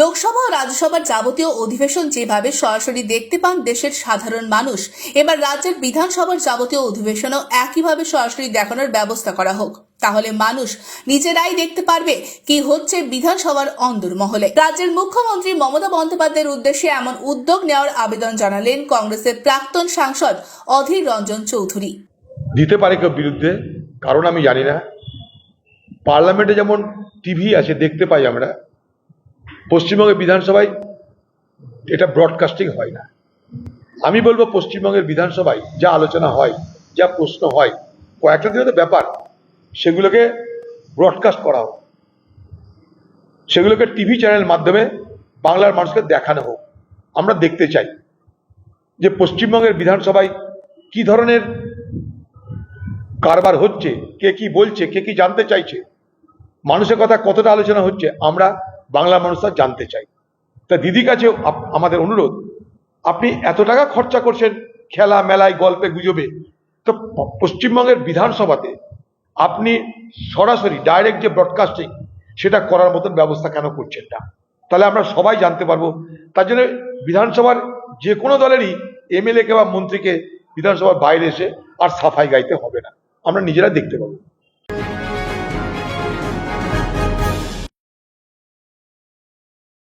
লোকসভা ও রাজ্যসভার যাবতীয় অধিবেশন যেভাবে সরাসরি দেখতে পান দেশের সাধারণ মানুষ, এবার রাজ্যের বিধানসভার যাবতীয় অধিবেশনও একইভাবে সরাসরি দেখানোর ব্যবস্থা করা হোক। তাহলে মানুষ নিজেরাই দেখতে পারবে কি হচ্ছে বিধানসভার অন্দরমহলে। রাজ্যের মুখ্যমন্ত্রী মমতা বন্দ্যোপাধ্যায়ের উদ্দেশ্যে এমন উদ্যোগ নেওয়ার আবেদন জানালেন কংগ্রেসের প্রাক্তন সাংসদ অধীর রঞ্জন চৌধুরী। দিতে পারে কেউ বিরুদ্ধে? কারণ আমি জানি না। পার্লামেন্টে যেমন টিভি আছে, দেখতে পাই আমরা। পশ্চিমবঙ্গের বিধানসভায় এটা ব্রডকাস্টিং হয় না। আমি বলব পশ্চিমবঙ্গের বিধানসভায় যা আলোচনা হয়, যা প্রশ্ন হয়, কয়েকটা দিনের তো ব্যাপার, সেগুলোকে ব্রডকাস্ট করা হোক। সেগুলোকে টিভি চ্যানেল মাধ্যমে বাংলার মানুষকে দেখানো হোক। আমরা দেখতে চাই যে পশ্চিমবঙ্গের বিধানসভায় কি ধরনের কারবার হচ্ছে, কে কি বলছে, কে কি জানতে চাইছে, মানুষের কথা কতটা আলোচনা হচ্ছে, আমরা বাংলা মানুষ তা জানতে চাই তা দিদি কাছে আমাদের অনুরোধ, আপনি এত টাকা খরচা করছেন, খেলা, মেলায়, গল্পে, গুজবে, তো পশ্চিমবঙ্গের বিধানসভাতে আপনি সরাসরি ডাইরেক্ট যে ব্রডকাস্টিং সেটা করার মতন ব্যবস্থা কেন করছেন না? তাহলে আমরা সবাই জানতে পারব। তার জন্য বিধানসভার যে কোনো দলেরই এমএলএ কে বা মন্ত্রীকে বিধানসভার বাইরে এসে আর সাফাই গাইতে হবে না। আমরা নিজেরা দেখতে পাবো।